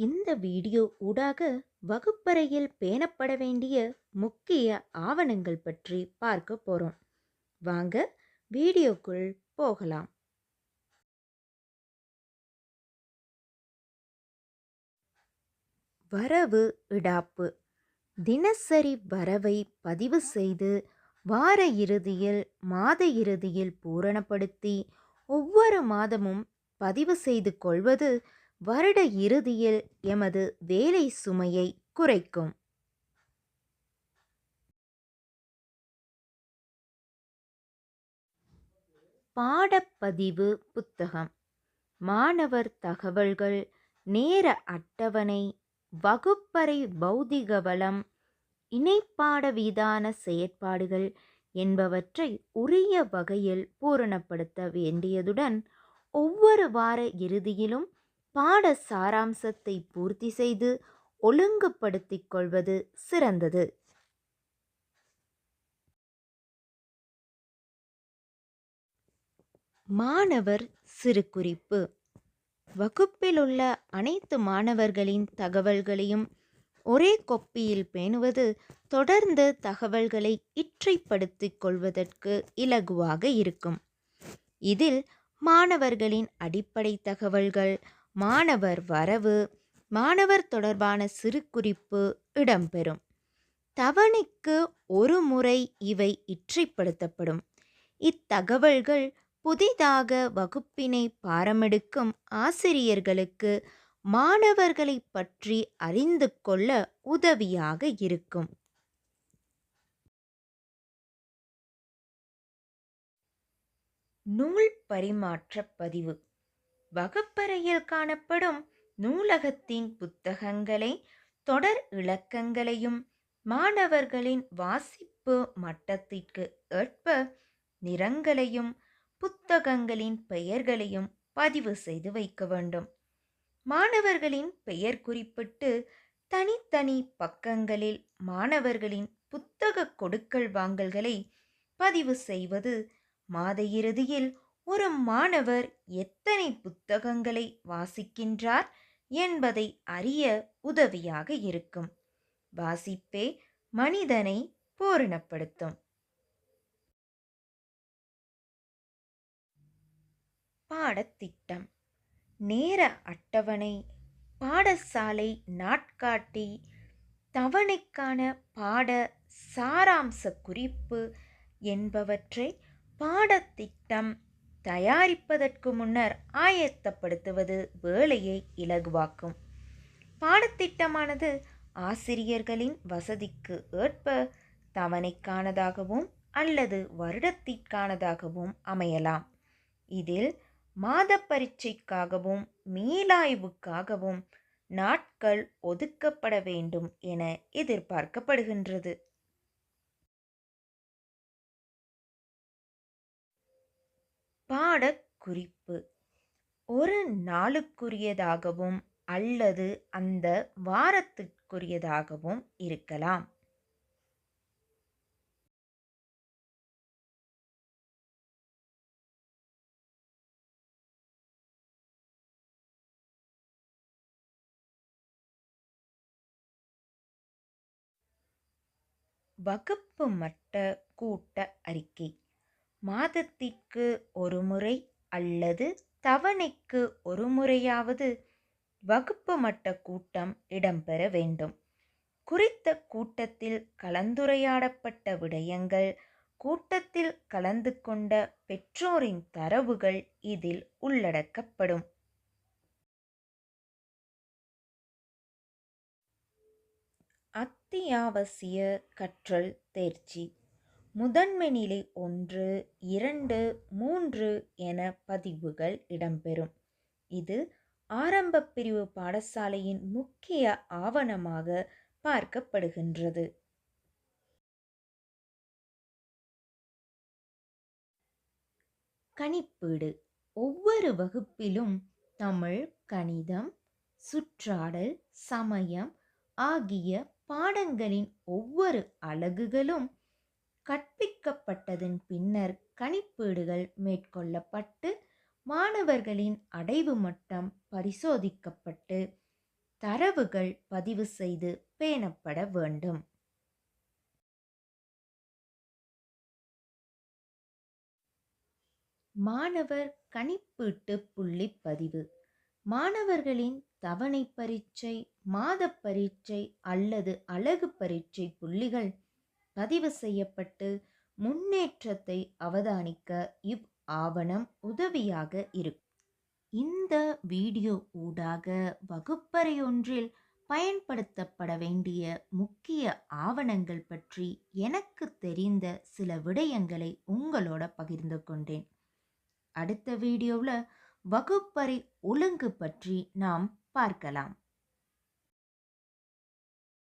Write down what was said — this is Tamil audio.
இந்த வீடியோ ஊடாக வகுப்பறையில் பேணப்பட வேண்டிய முக்கிய ஆவணங்கள் பற்றி பார்க்க போறோம். வாங்க வீடியோக்குள் போகலாம். வரவு இடாப்பு. தினசரி வரவை பதிவு செய்து வார இறுதியில் மாத இறுதியில் பூரணப்படுத்தி ஒவ்வொரு மாதமும் பதிவு செய்து கொள்வது வருட இறுதியில் எமது வேலை சுமையை குறைக்கும். பாடப்பதிவு புத்தகம். மாணவர் தகவல்கள் நேர அட்டவணை வகுப்பறை பௌதிக வளம் இணைப்பாட வீதான செயற்பாடுகள் என்பவற்றை உரிய வகையில் பூரணப்படுத்த வேண்டியதுடன் ஒவ்வொரு வார இறுதியிலும் பாட சாராம்சத்தை பூர்த்தி செய்து ஒழுங்குபடுத்திக் கொள்வது சிறந்தது. மாணவர் சிறுகுறிப்பு. வகுப்பிலுள்ள அனைத்து மாணவர்களின் தகவல்களையும் ஒரே கொப்பியில் பேணுவது தொடர்ந்து தகவல்களை இற்றைப்படுத்திக் கொள்வதற்கு இலகுவாக இருக்கும். இதில் மாணவர்களின் அடிப்படை தகவல்கள் மாணவர் வரவு மாணவர் தொடர்பான சிறு குறிப்பு இடம்பெறும். தவணைக்கு ஒரு முறை இவை இற்றைப்படுத்தப்படும். இத்தகவல்கள் புதிதாக வகுப்பினை பாரமெடுக்கும் ஆசிரியர்களுக்கு மாணவர்களை பற்றி அறிந்து கொள்ள உதவியாக இருக்கும். நூல் பரிமாற்ற பதிவு. வகுப்பறையில் காணப்படும் நூலகத்தின் புத்தகங்களை தொடர் இலக்கங்களையும் மாணவர்களின் வாசிப்பு மட்டத்திற்கு ஏற்ப நிறங்களையும் புத்தகங்களின் பெயர்களையும் பதிவு செய்து வைக்க வேண்டும். மாணவர்களின் பெயர் குறிப்பிட்டு தனித்தனி பக்கங்களில் மாணவர்களின் புத்தக கொடுக்கல் வாங்கல்களை பதிவு செய்வது மாத இறுதியில் ஒரு மாணவர் எத்தனை புத்தகங்களை வாசிக்கின்றார் என்பதை அறிய உதவியாக இருக்கும். வாசிப்பே மனிதனை பூரணப்படுத்தும். பாடத்திட்டம். நேர அட்டவணை. பாடசாலை நாட்காட்டி. தவணைக்கான பாட சாராம்ச குறிப்பு என்பவற்றை பாடத்திட்டம் தயாரிப்பதற்கு முன்னர் ஆயத்தப்படுத்துவது வேலையை இலகுவாக்கும். பாடத்திட்டமானது ஆசிரியர்களின் வசதிக்கு ஏற்ப தவணைக்கானதாகவும் அல்லது வருடத்திற்கானதாகவும் அமையலாம். இதில் மாத பரீட்சைக்காகவும் மீளாய்வுக்காகவும் நாட்கள் ஒதுக்கப்பட வேண்டும் என எதிர்பார்க்கப்படுகின்றது. பாடக்குறிப்பு ஒரு நாளுக்குரியதாகவும் அல்லது அந்த வாரத்திற்குரியதாகவும் இருக்கலாம். வகுப்பு மட்ட கூட்ட அறிக்கை. மாதத்திற்கு ஒருமுறை அல்லது தவணைக்கு ஒரு முறையாவது வகுப்பு மட்ட கூட்டம் இடம்பெற வேண்டும். குறித்த கூட்டத்தில் கலந்துரையாடப்பட்ட விடயங்கள் கூட்டத்தில் கலந்து கொண்ட பெற்றோரின் தரவுகள் இதில் உள்ளடக்கப்படும். அத்தியாவசிய கற்றல் தேர்ச்சி முதன்மை நிலை ஒன்று இரண்டு மூன்று என பதிவுகள் இடம்பெறும். இது ஆரம்ப பிரிவு பாடசாலையின் முக்கிய ஆவணமாக பார்க்கப்படுகின்றது. கணிப்பீடு. ஒவ்வொரு வகுப்பிலும் தமிழ் கணிதம் சுற்றாடல் சமயம் ஆகிய பாடங்களின் ஒவ்வொரு அலகுகளும் கற்பிக்கப்பட்டதன் பின்னர் கணிப்பீடுகள் மேற்கொள்ளப்பட்டு மாணவர்களின் அடைவு மட்டம் பரிசோதிக்கப்பட்டு தரவுகள் பதிவு செய்து பேணப்பட வேண்டும். மாணவர் கணிப்பீட்டு புள்ளி பதிவு. மாணவர்களின் தவணை பரீட்சை மாத பரீட்சை அல்லது அழகு பரீட்சை புள்ளிகள் பதிவு செய்யப்பட்டு முன்னேற்றத்தை அவதானிக்க இவ் ஆவணம் உதவியாக இருக்கும் இந்த வீடியோ ஊடாக வகுப்பறை ஒன்றில் பயன்படுத்தப்பட வேண்டிய முக்கிய ஆவணங்கள் பற்றி எனக்கு தெரிந்த சில விடயங்களை உங்களோட பகிர்ந்து கொண்டேன். அடுத்த வீடியோவில் வகுப்பறை ஒழுங்கு பற்றி நாம் பார்க்கலாம்.